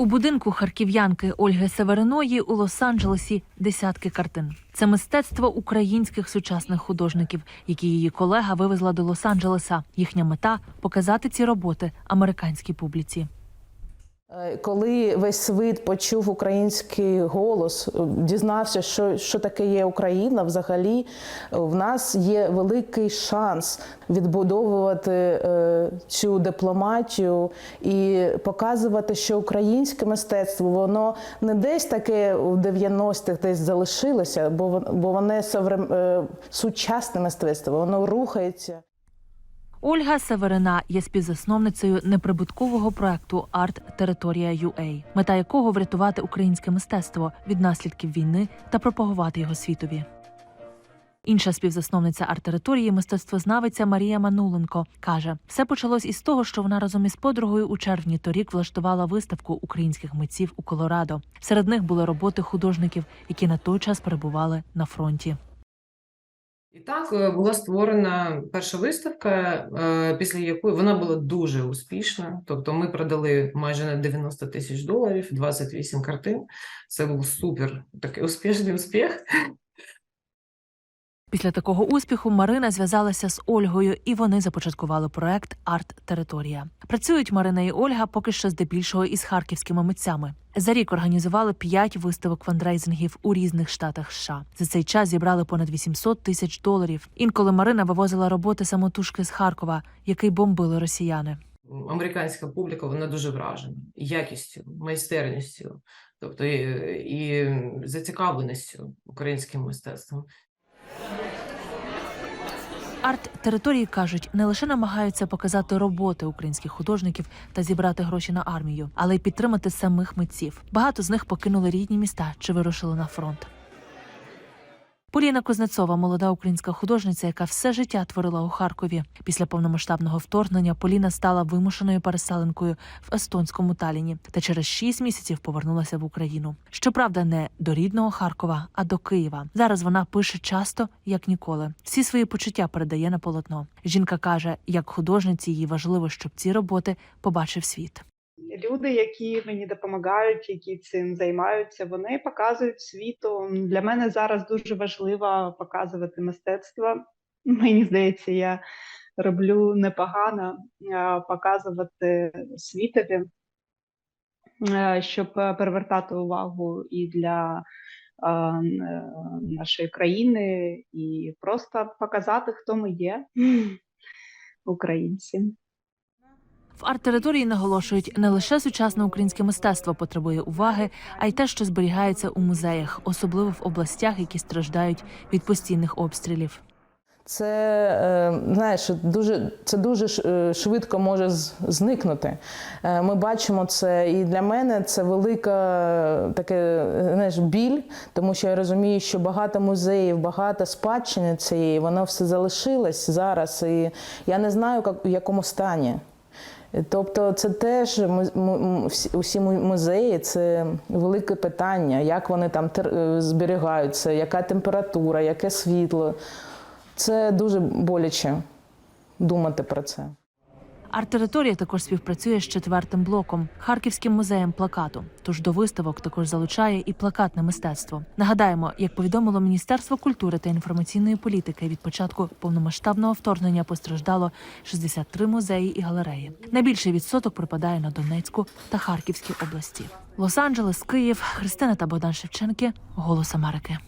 У будинку харків'янки Ольги Севериної у Лос-Анджелесі десятки картин. Це мистецтво українських сучасних художників, які її колега вивезла до Лос-Анджелеса. Їхня мета показати ці роботи американській публіці. Е, Коли весь світ почув український голос, е, дізнався, що, що таке є Україна, взагалі е, в нас є великий шанс відбудовувати е, цю дипломатію і показувати, що українське мистецтво воно не десь таке у 90-х десь залишилося, бо бо воно сучасне мистецтво, воно рухається. Ольга Северина є співзасновницею неприбуткового проекту Арт Територія UA, мета якого врятувати українське мистецтво від наслідків війни та пропагувати його світові. Інша співзасновниця арт-території, мистецтвознавиця Марія Мануленко, каже, все почалось із того, що вона разом із подругою у червні торік влаштувала виставку українських митців у Колорадо. Серед них були роботи художників, які на той час перебували на фронті. І так е, була створена перша виставка, е, після якої вона була дуже успішна. Тобто ми продали майже на 90 тисяч доларів, 28 картин. Це був супер такий успішний успіх. Після такого успіху Марина зв'язалася з Ольгою, і вони започаткували проект Арт Територія. Працюють Марина і Ольга поки що здебільшого із харківськими митцями. За рік організували п'ять виставок фандрейзингів у різних штатах США. За цей час зібрали понад 800 тисяч доларів. Інколи Марина вивозила роботи самотужки з Харкова, який бомбили росіяни. Американська публіка вона дуже вражена якістю, майстерністю, тобто і, і зацікавленістю українським мистецтвом. Арт території кажуть, не лише намагаються показати роботи українських художників та зібрати гроші на армію, але й підтримати самих митців. Багато з них покинули рідні міста чи вирушили на фронт. Поліна Кузнецова, молода українська художниця, яка все життя творила у Харкові. Після повномасштабного вторгнення Поліна стала вимушеною переселенкою в естонському Таліні та через шість місяців повернулася в Україну. Щоправда, не до рідного Харкова, а до Києва. Зараз вона пише часто, як ніколи. Всі свої почуття передає на полотно. Жінка каже, як художниці їй важливо, щоб ці роботи побачив світ. Люди, які мені допомагають, які цим займаються, вони показують світу. Для мене зараз дуже важливо показувати мистецтво. Мені здається, я роблю непогано показувати світові, е, щоб привертати увагу і для е, нашої країни, і просто показати, хто ми є, українці. В арт-території наголошують, не лише сучасне українське мистецтво потребує уваги, а й те, що зберігається у музеях, особливо в областях, які страждають від постійних обстрілів. Це е, знаєш, дуже це дуже е, швидко може зникнути. Е, Ми бачимо це, і для мене це велика таке знаєш, біль, тому що я розумію, що багато музеїв, багато спадщини цієї, воно все залишилось зараз, і я не знаю, як- в якому стані. Тобто, це теж усі музеї це велике питання, як вони там е, зберігаються, яка температура, яке світло. Це дуже боляче думати про це. Арт-територія також співпрацює з четвертим блоком Харківським музеєм плакату. Тож до виставок також залучає і плакатне мистецтво. Нагадаємо, як повідомило Міністерство культури та інформаційної політики, від початку повномасштабного вторгнення постраждало 63 музеї і галереї. Найбільший відсоток припадає на Донецьку та Харківські області. Лос-Анджелес, Київ, Христина та Богдан Шевченки. Голос Америки.